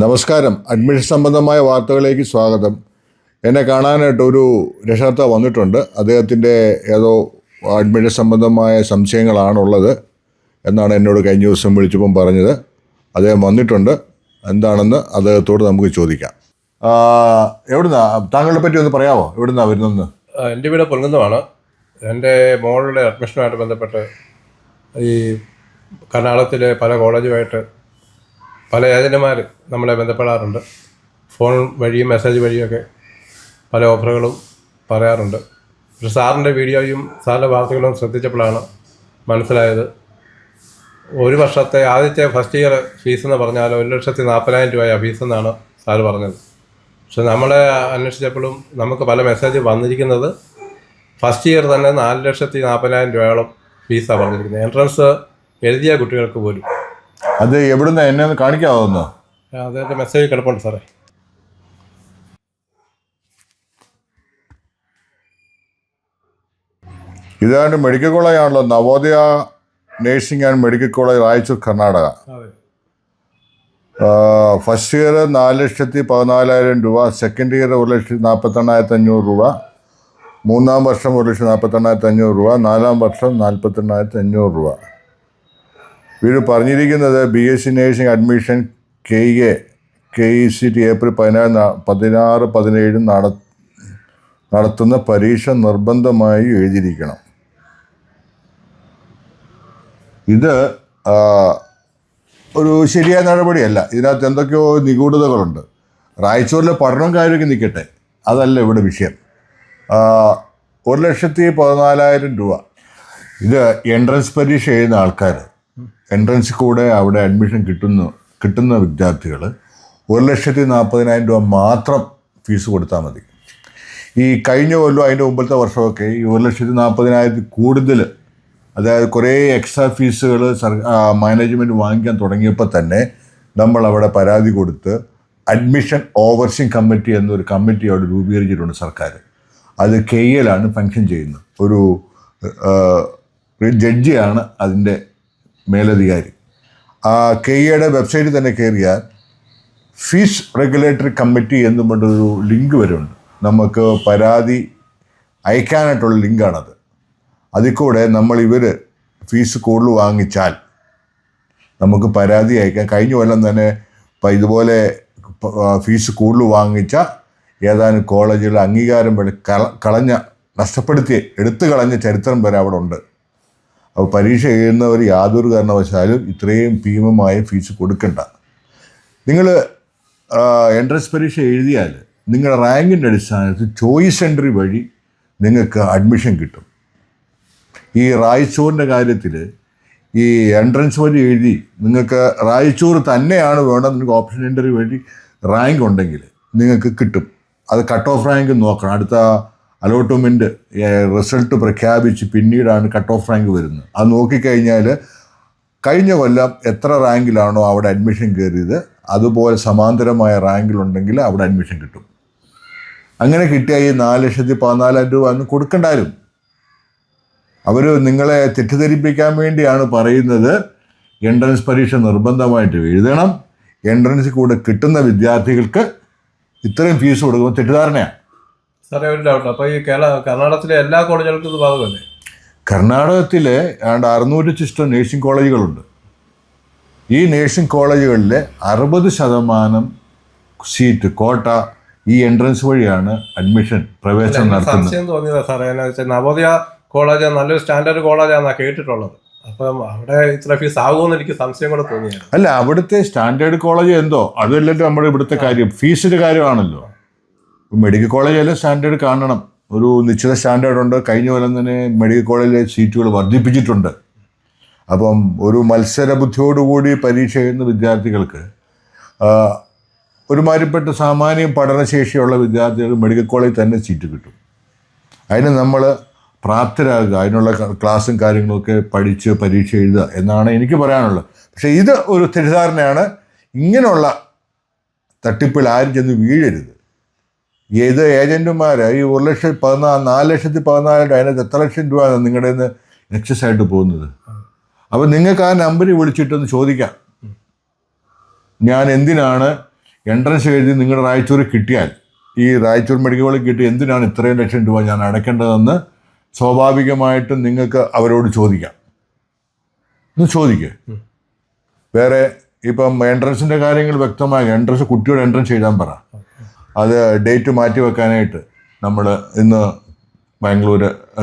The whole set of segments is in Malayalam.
നമസ്കാരം. അഡ്മിഷൻ സംബന്ധമായ വാർത്തകളിലേക്ക് സ്വാഗതം. എന്നെ കാണാനായിട്ട് ഒരു രക്ഷകർത്താവ് വന്നിട്ടുണ്ട്. അദ്ദേഹത്തിന്റെ ഏതോ അഡ്മിഷൻ സംബന്ധമായ സംശയങ്ങളാണുള്ളത് എന്നാണ് എന്നോട് കഴിഞ്ഞ ദിവസം വിളിച്ചപ്പം പറഞ്ഞത്. അദ്ദേഹം വന്നിട്ടുണ്ട്. എന്താണെന്ന് അദ്ദേഹത്തോട് നമുക്ക് ചോദിക്കാം. എവിടുന്നാ? താങ്കളെ പറ്റി ഒന്ന് പറയാമോ എവിടുന്നാ വരുന്നെന്ന് എന്റെ വീട് പൊൻകുന്നമാണ്. എന്റെ മോളുടെ അഡ്മിഷനുമായിട്ട് ബന്ധപ്പെട്ട് ഈ കർണാടകത്തിലെ പല കോളേജുമായിട്ട് പല ഏജന്റുമാർ നമ്മളെ ബന്ധപ്പെടാറുണ്ട്. ഫോൺ വഴിയും മെസ്സേജ് വഴിയൊക്കെ പല ഓഫറുകളും പറയാറുണ്ട്. പക്ഷെ സാറിന്റെ വീഡിയോയും സാറിന്റെ വാർത്തകളും ശ്രദ്ധിച്ചപ്പോഴാണ് മനസ്സിലായത്. ഒരു വർഷത്തെ ആദ്യത്തെ ഫസ്റ്റ് ഇയർ ഫീസ് എന്ന് പറഞ്ഞാൽ ഒരു ലക്ഷത്തി നാൽപ്പതിനായിരം രൂപയാണ് ഫീസ് എന്നാണ് സാറ് പറഞ്ഞത്. പക്ഷെ നമ്മളെ അന്വേഷിച്ചപ്പോഴും നമുക്ക് പല മെസ്സേജ് വന്നിരിക്കുന്നത് ഫസ്റ്റ് ഇയർ തന്നെ നാല് ലക്ഷത്തി നാൽപ്പതിനായിരം രൂപയോളം ഫീസാണ് പറഞ്ഞിരിക്കുന്നത്. എൻട്രൻസ് എഴുതിയ കുട്ടികൾക്ക് പോലും. അത് എവിടുന്ന്? എന്നെ ഒന്ന് കാണിക്കാമോ ഒന്ന്? മെസ്സേജ് കിടപ്പുണ്ട് സാറേ. ഇതാണ്ട് മെഡിക്കൽ കോളേജ് ആണല്ലോ. Navodaya nursing and medical college Raichur Karnataka first year നാല് ലക്ഷത്തി പതിനാലായിരം രൂപ സെക്കൻഡ് ഇയർ ഒരു ലക്ഷത്തി നാൽപ്പത്തെണ്ണായിരത്തി അഞ്ഞൂറ് രൂപ മൂന്നാം വർഷം ഒരു ലക്ഷത്തി നാൽപ്പത്തെണ്ണായിരത്തി അഞ്ഞൂറ് രൂപ നാലാം വർഷം നാൽപ്പത്തെണ്ണായിരത്തി അഞ്ഞൂറ് രൂപ. വീട് പറഞ്ഞിരിക്കുന്നത് B S C nursing admission K A K E C T April പതിനാറ് പതിനാറ് പതിനേഴ് നട നടത്തുന്ന പരീക്ഷ നിർബന്ധമായി എഴുതിയിരിക്കണം. ഇത് ഒരു ശരിയായ നടപടിയല്ല. ഇതിനകത്ത് എന്തൊക്കെയോ നിഗൂഢതകളുണ്ട്. റായ്ച്ചൂരിലെ പഠനം കാര്യമൊക്കെ നിൽക്കട്ടെ. അതല്ല ഇവിടെ വിഷയം. ഒരു ലക്ഷത്തി പതിനാലായിരം രൂപ. ഇത് എൻട്രൻസ് പരീക്ഷ എഴുതുന്ന ആൾക്കാർ എൻട്രൻസ് കൂടെ അവിടെ അഡ്മിഷൻ കിട്ടുന്നു കിട്ടുന്ന വിദ്യാർത്ഥികൾ ഒരു ലക്ഷത്തി നാൽപ്പതിനായിരം രൂപ മാത്രം ഫീസ് കൊടുത്താൽ മതി. ഈ കഴിഞ്ഞ കൊല്ലം അതിന്റെ മുമ്പത്തെ വർഷമൊക്കെ ഈ ഒരു ലക്ഷത്തി നാൽപ്പതിനായിരത്തിൽ കൂടുതൽ അതായത് കുറേ എക്സ്ട്രാ ഫീസുകൾ സർ മാനേജ്മെന്റ് വാങ്ങിക്കാൻ തുടങ്ങിയപ്പോൾ തന്നെ നമ്മൾ അവിടെ പരാതി കൊടുത്ത് അഡ്മിഷൻ ഓവർസിങ് കമ്മിറ്റി എന്നൊരു കമ്മിറ്റി അവിടെ രൂപീകരിച്ചിട്ടുണ്ട് സർക്കാർ. അത് കെ എയിലാണ് ഫങ്ഷൻ ചെയ്യുന്നത്. ഒരു ജഡ്ജിയാണ് അതിന്റെ മേലധികാരി. ആ കെ ഇയുടെ വെബ്സൈറ്റിൽ തന്നെ കയറിയാൽ ഫീസ് റെഗുലേറ്ററി കമ്മിറ്റി എന്നും കൊണ്ടൊരു ലിങ്ക് വരുന്നുണ്ട്. നമുക്ക് പരാതി അയക്കാനായിട്ടുള്ള ലിങ്കാണത്. അതിൽ കൂടെ നമ്മൾ ഇവർ ഫീസ് കൂടുതൽ വാങ്ങിച്ചാൽ നമുക്ക് പരാതി അയക്കാം. കഴിഞ്ഞ കൊല്ലം തന്നെ ഇപ്പം ഇതുപോലെ ഫീസ് കൂടുതൽ വാങ്ങിച്ച ഏതാനും കോളേജുകൾ അംഗീകാരം കള കളഞ്ഞ നഷ്ടപ്പെടുത്തി എടുത്തു കളഞ്ഞ ചരിത്രം വരെ അവിടെ ഉണ്ട്. അപ്പോൾ പരീക്ഷ എഴുതുന്നവർ യാതൊരു കാരണവശാലും ഇത്രയും ഭീമമായ ഫീസ് കൊടുക്കണ്ട. നിങ്ങൾ എൻട്രൻസ് പരീക്ഷ എഴുതിയാൽ നിങ്ങളുടെ റാങ്കിന്റെ അടിസ്ഥാനത്തിൽ ചോയ്സ് എൻട്രി വഴി നിങ്ങൾക്ക് അഡ്മിഷൻ കിട്ടും. ഈ റായ്ച്ചൂറിന്റെ കാര്യത്തിൽ ഈ എൻട്രൻസ് വഴി എഴുതി നിങ്ങൾക്ക് റായ്ച്ചൂർ തന്നെയാണ് വേണ്ടത് നിങ്ങൾക്ക് ഓപ്ഷൻ എൻട്രി വഴി റാങ്ക് ഉണ്ടെങ്കിൽ നിങ്ങൾക്ക് കിട്ടും. അത് കട്ട് ഓഫ് റാങ്ക് നോക്കണം. അടുത്ത അലോട്ട്മെന്റ് റിസൾട്ട് പ്രഖ്യാപിച്ച് പിന്നീടാണ് കട്ട് ഓഫ് റാങ്ക് വരുന്നത്. അത് നോക്കിക്കഴിഞ്ഞാൽ കഴിഞ്ഞ കൊല്ലം എത്ര റാങ്കിലാണോ അവിടെ അഡ്മിഷൻ കയറിയത് അതുപോലെ സമാന്തരമായ റാങ്കിലുണ്ടെങ്കിൽ അവിടെ അഡ്മിഷൻ കിട്ടും. അങ്ങനെ കിട്ടിയ ഈ നാല് ലക്ഷത്തി പതിനാലായിരം രൂപ അന്ന് കൊടുക്കണ്ടായിരുന്നു അവർ നിങ്ങളെ തെറ്റിദ്ധരിപ്പിക്കാൻ വേണ്ടിയാണ് പറയുന്നത് എൻട്രൻസ് പരീക്ഷ നിർബന്ധമായിട്ട് എഴുതണം. എൻട്രൻസ് കൂടെ കിട്ടുന്ന വിദ്യാർത്ഥികൾക്ക് ഇത്രയും ഫീസ് കൊടുക്കുമ്പോൾ തെറ്റിദ്ധാരണയാണ്. സാറേ ഒരു ഡൗട്ട് അപ്പോൾ ഈ കേരള കർണാടകത്തിലെ എല്ലാ കോളേജുകൾക്കും ഇത് ബാധകമല്ലേ കർണാടകത്തിലെ ഏതാണ്ട് അറുന്നൂറ്റി ചിഷ്ടം നേഴ്സിംഗ് കോളേജുകളുണ്ട്. ഈ നേഴ്സിംഗ് കോളേജുകളിലെ അറുപത് ശതമാനം സീറ്റ് കോട്ട ഈ എൻട്രൻസ് വഴിയാണ് അഡ്മിഷൻ പ്രവേശനം നടത്തുന്നത്. സംശയം തോന്നിയതാ സാറേ എന്നാ വെച്ചാൽ നവോദയ കോളേജ് നല്ലൊരു സ്റ്റാൻഡേർഡ് കോളേജാണെന്നാണ് കേട്ടിട്ടുള്ളത്. അപ്പം അവിടെ ഇത്ര ഫീസ് ആകുമെന്ന് എനിക്ക് സംശയം കൂടെ തോന്നിയത്. അല്ല അവിടുത്തെ സ്റ്റാൻഡേർഡ് കോളേജ് എന്തോ? അതല്ലല്ലോ നമ്മുടെ ഇവിടുത്തെ കാര്യം. ഫീസിന്റെ കാര്യമാണല്ലോ. മെഡിക്കൽ കോളേജിലെ സ്റ്റാൻഡേർഡ് കാണണം. ഒരു നിശ്ചിത സ്റ്റാൻഡേർഡ് ഉണ്ട് കഴിഞ്ഞ കൊല്ലം തന്നെ മെഡിക്കൽ കോളേജിലെ സീറ്റുകൾ വർദ്ധിപ്പിച്ചിട്ടുണ്ട്. അപ്പം ഒരു മത്സര ബുദ്ധിയോടുകൂടി പരീക്ഷ എഴുതുന്ന വിദ്യാർത്ഥികൾക്ക് ഒരുമാതിരിപ്പെട്ട സാമാന്യ പഠനശേഷിയുള്ള വിദ്യാർത്ഥികൾ മെഡിക്കൽ കോളേജിൽ തന്നെ സീറ്റ് കിട്ടും. അതിന് നമ്മൾ പ്രാപ്തരാകുക. അതിനുള്ള ക്ലാസ്സും കാര്യങ്ങളൊക്കെ പഠിച്ച് പരീക്ഷ എഴുതുക എന്നാണ് എനിക്ക് പറയാനുള്ളത്. പക്ഷേ ഇത് ഒരു തെറ്റിദ്ധാരണയാണ്. ഇങ്ങനെയുള്ള തട്ടിപ്പിൽ ആരും ചെന്ന് വീഴരുത്. ഏത് ഏജന്റുമാർ ഈ ഒരു ലക്ഷം പതിനാല് നാല് ലക്ഷത്തി പതിനാലായിട്ട് അതിനകത്ത് എത്ര ലക്ഷം രൂപ നിങ്ങളുടെ നിന്ന് എക്സസ് ആയിട്ട് പോകുന്നത്? അപ്പോൾ നിങ്ങൾക്ക് ആ നമ്പറിൽ വിളിച്ചിട്ടൊന്ന് ചോദിക്കാം. ഞാൻ എന്തിനാണ് എൻട്രൻസ് എഴുതി നിങ്ങളുടെ റായച്ചൂർ കിട്ടിയാൽ? ഈ റായച്ചൂർ മെഡിക്കൽ കോളേജ് കിട്ടി എന്തിനാണ് ഇത്രയും ലക്ഷം രൂപ ഞാൻ അടയ്ക്കേണ്ടതെന്ന് സ്വാഭാവികമായിട്ടും നിങ്ങൾക്ക് അവരോട് ചോദിക്കാം. ഒന്ന് ചോദിക്കുക വേറെ ഇപ്പം എൻട്രൻസിന്റെ കാര്യങ്ങൾ വ്യക്തമായി എൻട്രൻസ് കുട്ടിയോട് എൻട്രൻസ് എഴുതാൻ പറ. അത് ഡേറ്റ് മാറ്റി വെക്കാനായിട്ട് നമ്മൾ ഇന്ന് ബാംഗ്ലൂർ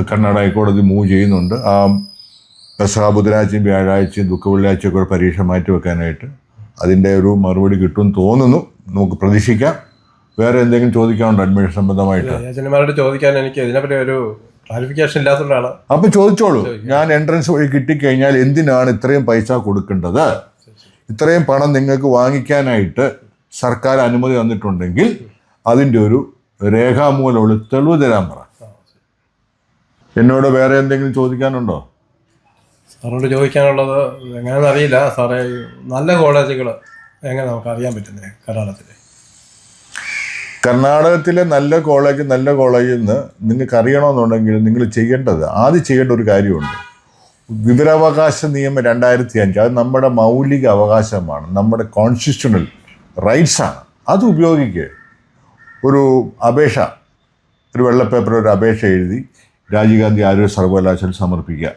കർണാടക ഹൈക്കോടതി മൂവ് ചെയ്യുന്നുണ്ട്. ആ പെസഹ ബുധനാഴ്ചയും വ്യാഴാഴ്ചയും ദുഃഖ വെള്ളിയാഴ്ചയൊക്കെ ഒരു പരീക്ഷ മാറ്റി വെക്കാനായിട്ട് അതിന്റെ ഒരു മറുപടി കിട്ടും തോന്നുന്നു. നമുക്ക് പ്രതീക്ഷിക്കാം. വേറെ എന്തെങ്കിലും ചോദിക്കാനുണ്ടോ അഡ്മിഷൻ സംബന്ധമായിട്ട്? ചോദിക്കാൻ എനിക്ക് ഇതിനെപ്പറ്റി ഒരു ക്ലാരിഫിക്കേഷൻ ഇല്ലാത്തതുകൊണ്ടാണ്. അപ്പം ചോദിച്ചോളൂ. ഞാൻ എൻട്രൻസ് വഴി കിട്ടിക്കഴിഞ്ഞാൽ എന്തിനാണ് ഇത്രയും പൈസ കൊടുക്കേണ്ടത്? ഇത്രയും പണം നിങ്ങൾക്ക് വാങ്ങിക്കാനായിട്ട് സർക്കാർ അനുമതി തന്നിട്ടുണ്ടെങ്കിൽ അതിന്റെ ഒരു രേഖാമൂലമുള്ള തെളിവ് തരാൻ പറ. എന്നോട് വേറെ എന്തെങ്കിലും ചോദിക്കാനുണ്ടോ? സാറോട് ചോദിക്കാനുള്ളത് എങ്ങനെയാണെന്ന് അറിയില്ല സാറേ നല്ല കോളേജുകൾ എങ്ങനെ നമുക്ക് അറിയാൻ പറ്റുന്നത് കർണാടകത്തിൽ കർണാടകത്തിലെ നല്ല കോളേജ് നല്ല കോളേജിൽ നിന്ന് നിങ്ങൾക്ക് അറിയണമെന്നുണ്ടെങ്കിൽ നിങ്ങൾ ചെയ്യേണ്ടത് ആദ്യം ചെയ്യേണ്ട ഒരു കാര്യമുണ്ട്. വിവരാവകാശ നിയമം രണ്ടായിരത്തി അഞ്ച് അത് നമ്മുടെ മൗലിക അവകാശമാണ് നമ്മുടെ കോൺസ്റ്റിറ്റ്യൂഷണൽ റൈറ്റ്സാണ് അത് ഉപയോഗിക്കുക. ഒരു അപേക്ഷ ഒരു വെള്ള പേപ്പറിൽ ഒരു അപേക്ഷ എഴുതി രാജീവ് ഗാന്ധി ആരോഗ്യ സർവകലാശാല സമർപ്പിക്കുക.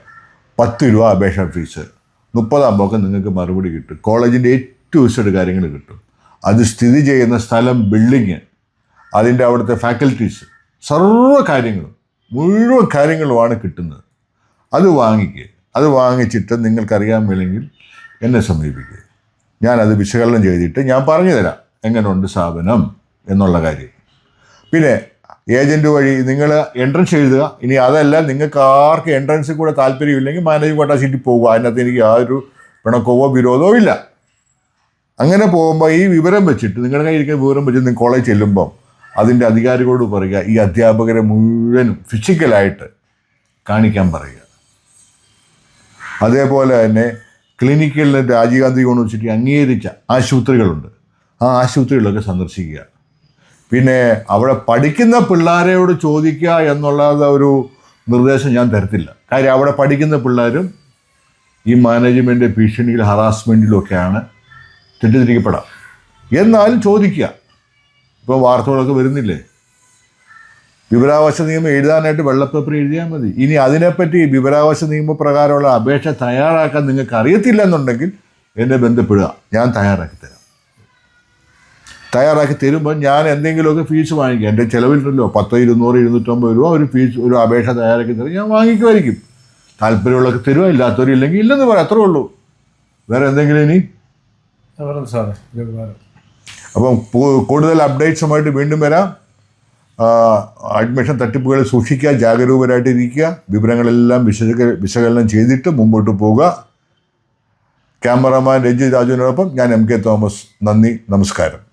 പത്ത് രൂപ അപേക്ഷ ഫീസ്. മുപ്പതാകുമ്പോൾ നിങ്ങൾക്ക് മറുപടി കിട്ടും. കോളേജിന്റെ ഏറ്റവും വിശദ കാര്യങ്ങൾ കിട്ടും. അത് സ്ഥിതി ചെയ്യുന്ന സ്ഥലം ബിൽഡിങ് അതിന്റെ അവിടുത്തെ ഫാക്കൽറ്റീസ് സർവ കാര്യങ്ങളും മുഴുവൻ കാര്യങ്ങളുമാണ് കിട്ടുന്നത്. അത് വാങ്ങിക്കുക അത് വാങ്ങിച്ചിട്ട് നിങ്ങൾക്കറിയാൻ വേണമെങ്കിൽ എന്നെ സമീപിക്കുക ഞാനത് വിശകലനം ചെയ്തിട്ട് ഞാൻ പറഞ്ഞു തരാം എങ്ങനെയുണ്ട് സ്ഥാപനം എന്നുള്ള കാര്യം. പിന്നെ ഏജന്റ് വഴി നിങ്ങൾ എൻട്രൻസ് എഴുതുക. ഇനി അതല്ല നിങ്ങൾക്ക് ആർക്ക് എൻട്രൻസിൽ കൂടെ താല്പര്യമില്ലെങ്കിൽ മാനേജ് കോട്ട സീറ്റിൽ പോകുക അതിനകത്ത് എനിക്ക് യാതൊരു പിണക്കവോ വിരോധമോ ഇല്ല. അങ്ങനെ പോകുമ്പോൾ ഈ വിവരം വെച്ചിട്ട് നിങ്ങളുടെ കയ്യിൽ ഇരിക്കുന്ന വിവരം വെച്ചിട്ട് നിങ്ങൾ കോളേജ് ചെല്ലുമ്പം അതിന്റെ അധികാരികളോട് പറയുക ഈ അധ്യാപകരെ മുഴുവനും ഫിസിക്കലായിട്ട് കാണിക്കാൻ പറയുക. അതേപോലെ തന്നെ ക്ലിനിക്കിൽ രാജീവ് ഗാന്ധി യൂണിവേഴ്സിറ്റി അംഗീകരിച്ച ആശുപത്രികളുണ്ട്. ആ ആശുപത്രികളൊക്കെ സന്ദർശിക്കുക. പിന്നെ അവിടെ പഠിക്കുന്ന പിള്ളേരോട് ചോദിക്കുക എന്നുള്ളത് ഒരു നിർദ്ദേശം ഞാൻ തരത്തില്ല. കാര്യം അവിടെ പഠിക്കുന്ന പിള്ളേരും ഈ മാനേജ്മെന്റ് ഭീഷണിയിൽ ഹറാസ്മെന്റിലൊക്കെയാണ് തെറ്റിദ്ധരിക്കപ്പെടാം. എന്നാലും ചോദിക്കുക. ഇപ്പോൾ വാർത്തകളൊക്കെ വരുന്നില്ലേ? വിവരാവകാശ നിയമം എഴുതാനായിട്ട് വെള്ളപ്പേപ്പർ എഴുതിയാൽ മതി. ഇനി അതിനെപ്പറ്റി വിവരാവകാശ നിയമപ്രകാരമുള്ള അപേക്ഷ തയ്യാറാക്കാൻ നിങ്ങൾക്ക് അറിയത്തില്ല എന്നുണ്ടെങ്കിൽ എന്നെ ബന്ധപ്പെടുക. ഞാൻ തയ്യാറാക്കി തരാം. തയ്യാറാക്കി തരുമ്പോൾ ഞാൻ എന്തെങ്കിലുമൊക്കെ ഫീസ് വാങ്ങിക്കാം. എന്റെ ചിലവിലുണ്ടല്ലോ പത്തോ ഇരുന്നൂറ് ഇരുന്നൂറ്റമ്പത് രൂപ ഒരു ഫീസ് ഒരു അപേക്ഷ തയ്യാറാക്കി തരും. ഞാൻ വാങ്ങിക്കുമായിരിക്കും. താല്പര്യമുള്ളൊക്കെ തരുക ഇല്ലാത്തവരും ഇല്ലെങ്കിൽ ഇല്ലെന്ന് പറയാം അത്രേ ഉള്ളൂ. വേറെ എന്തെങ്കിലും ഇനി. അപ്പം കൂടുതൽ അപ്ഡേറ്റ്സുമായിട്ട് വീണ്ടും വരാം. അഡ്മിഷൻ തട്ടിപ്പുകൾ സൂക്ഷിക്കുക ജാഗരൂകരായിട്ട് ഇരിക്കുക. വിവരങ്ങളെല്ലാം വിശക വിശകലനം ചെയ്തിട്ട് മുമ്പോട്ട് പോവുക. ക്യാമറമാൻ രഞ്ജിത് രാജുവിനോടൊപ്പം ഞാൻ എം കെ തോമസ്. നന്ദി നമസ്കാരം.